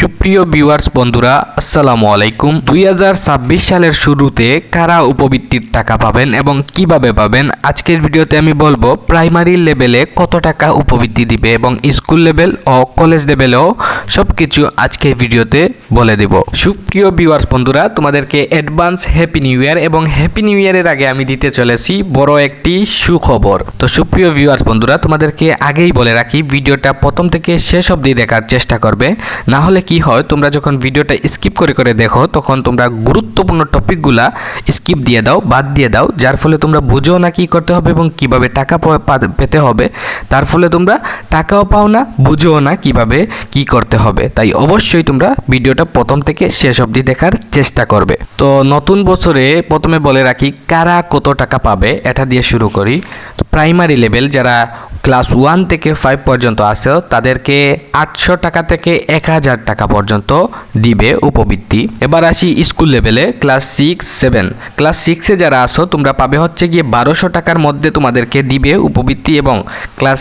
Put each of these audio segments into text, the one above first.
সুপ্রিয় ভিউয়ার্স বন্ধুরা, আসসালামু আলাইকুম। দুই হাজার ছাব্বিশ সালের শুরুতে কারা উপবৃত্তির টাকা পাবেন এবং কীভাবে পাবেন, আজকের ভিডিওতে আমি বলব প্রাইমারি লেভেলে কত টাকা উপবৃত্তি দিবে এবং স্কুল লেভেল ও কলেজ লেভেলেও সব কিছু আজকের ভিডিওতে বলে দেব। সুপ্রিয় ভিউয়ার্স বন্ধুরা, তোমাদেরকে অ্যাডভান্স হ্যাপি নিউ ইয়ার এবং হ্যাপি নিউ ইয়ারের আগে আমি দিতে চলেছি বড় একটি সুখবর। তো সুপ্রিয় ভিউয়ার্স বন্ধুরা, তোমাদেরকে আগেই বলে রাখি, ভিডিওটা প্রথম থেকে শেষ অবধি দেখার চেষ্টা করবে, না হলে কি হয়, তোমরা যখন ভিডিওটা স্কিপ করে করে দেখো, তখন তোমরা গুরুত্বপূর্ণ টপিকগুলা স্কিপ দিয়ে দাও, বাদ দিয়ে দাও, যার ফলে তোমরা বুঝো না কি করতে হবে এবং কীভাবে টাকা পেতে হবে। তার ফলে তোমরা টাকাও পাও না বুঝো না কীভাবে কি করতে হবে। তাই অবশ্যই তোমরা ভিডিওটা প্রথম থেকে শেষ অবধি দেখার চেষ্টা করবে। তো নতুন বছরে প্রথমে বলে রাখি, কারা কত টাকা পাবে, এটা দিয়ে শুরু করি। প্রাইমারি লেভেল যারা ক্লাস ওয়ান থেকে ফাইভ পর্যন্ত আছে, তাদেরকে আটশো টাকা থেকে এক হাজার টাকা পর্যন্ত দিবে উপবৃত্তি। এবার আসি স্কুল লেভেলে, ক্লাস সিক্স, সেভেন। ক্লাস সিক্সে যারা আসো তোমরা পাবে হচ্ছে গিয়ে বারোশো টাকার মধ্যে তোমাদেরকে দিবে উপবৃত্তি এবং ক্লাস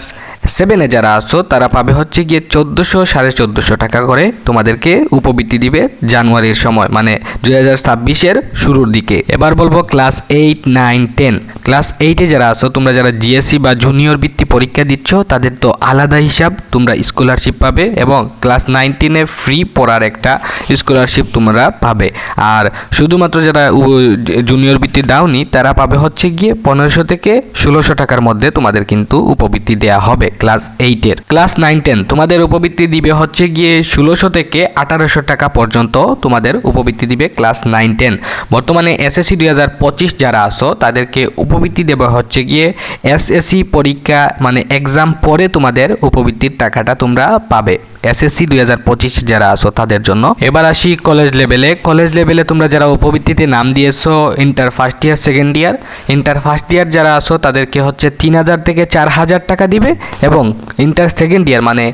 সেভেনে যারা আসো তারা পাবে হচ্ছে গিয়ে চোদ্দোশো সাড়ে চোদ্দোশো টাকা করে তোমাদেরকে উপবৃত্তি দিবে জানুয়ারির সময় মানে দুই হাজার ছাব্বিশের শুরুর দিকে। এবার বলব class eight nine ten class এইটে যারা আসো তোমরা যারা জিএসসি বা জুনিয়র বৃত্তি পরীক্ষা দিচ্ছ, তাদের তো আলাদা হিসাব, তোমরা স্কলারশিপ পাবে এবং ক্লাস নাইনটিনে ফ্রি পড়ার একটা স্কলারশিপ তোমরা পাবে। আর শুধুমাত্র যারা জুনিয়র বৃত্তি দাওনি, তারা পাবে হচ্ছে গিয়ে পনেরোশো থেকে ষোলোশো টাকার মধ্যে তোমাদের কিন্তু উপবৃত্তি দেওয়া হবে। ক্লাস এইটের ক্লাস নাইন টেন তোমাদের উপবৃত্তি দিবে হচ্ছে গিয়ে ষোলোশো থেকে আঠারোশো টাকা পর্যন্ত তোমাদের উপবৃত্তি দিবে ক্লাস নাইন, টেন। বর্তমানে এসএসসি দুই হাজার পঁচিশ যারা আসো তাদেরকে উপবৃত্তি দেওয়া হচ্ছে গিয়ে এসএসসি পরীক্ষা মানে এক্সাম পরে তোমাদের উপবৃত্তির টাকাটা তোমরা পাবে। এসএসসি দুই হাজার পঁচিশ যারা আসো তাদের জন্য। এবার আসি কলেজ লেভেলে কলেজ লেভেলে তোমরা যারা উপবৃত্তিতে নাম দিয়েছ inter first year second year inter first year যারা আসো তাদেরকে হচ্ছে তিন হাজার থেকে চার হাজার টাকা দিবে এবং ইন্টার সেকেন্ড ইয়ার মানে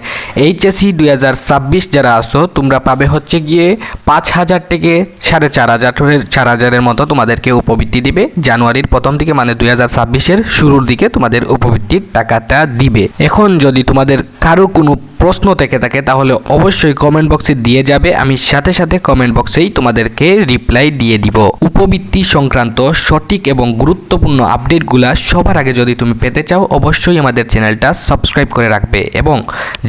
এইচএসসি দুই হাজার ছাব্বিশ যারা আসো তোমরা পাবে হচ্ছে গিয়ে পাঁচ হাজার থেকে সাড়ে চার হাজার চার হাজারের মতো তোমাদেরকে উপবৃত্তি দিবে। জানুয়ারির প্রথম দিকে মানে দুই হাজার ছাব্বিশের শুরুর দিকে তোমাদের উপবৃত্তির টাকাটা দিবে। এখন যদি তোমাদের কারও কোনো প্রশ্ন থেকে থাকে, তাহলে অবশ্যই কমেন্ট বক্সে দিয়ে যাবে। আমি সাথে সাথে কমেন্ট বক্সেই তোমাদেরকে রিপ্লাই দিয়ে দিব। উপবৃত্তি সংক্রান্ত সঠিক এবং গুরুত্বপূর্ণ আপডেটগুলা সবার আগে যদি তুমি পেতে চাও, অবশ্যই আমাদের চ্যানেলটা সাবস্ক্রাইব করে রাখবে এবং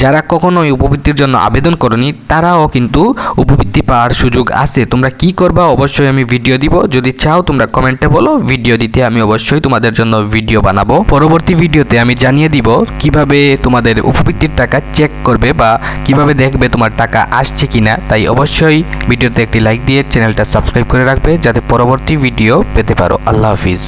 যারা কখনোই উপবৃত্তির জন্য আবেদন করনি, তারাও কিন্তু উপবৃত্তি পাওয়ার সুযোগ আছে। তোমরা কি করবা? অবশ্যই আমি ভিডিও দিব। যদি চাও তোমরা কমেন্টে বলো ভিডিও দিতে আমি অবশ্যই তোমাদের জন্য ভিডিও বানাবো। পরবর্তী ভিডিওতে আমি জানিয়ে দিব কীভাবে তোমাদের উপবৃত্তির টাকা চেক করবে বা কীভাবে দেখবে তোমার টাকা আসছে কিনা, তাই অবশ্যই ভিডিওতে একটি লাইক দিয়ে চ্যানেলটা সাবস্ক্রাইব করে রাখবে যাতে পরবর্তী ভিডিও পেতে পারো। আল্লাহ হাফিজ।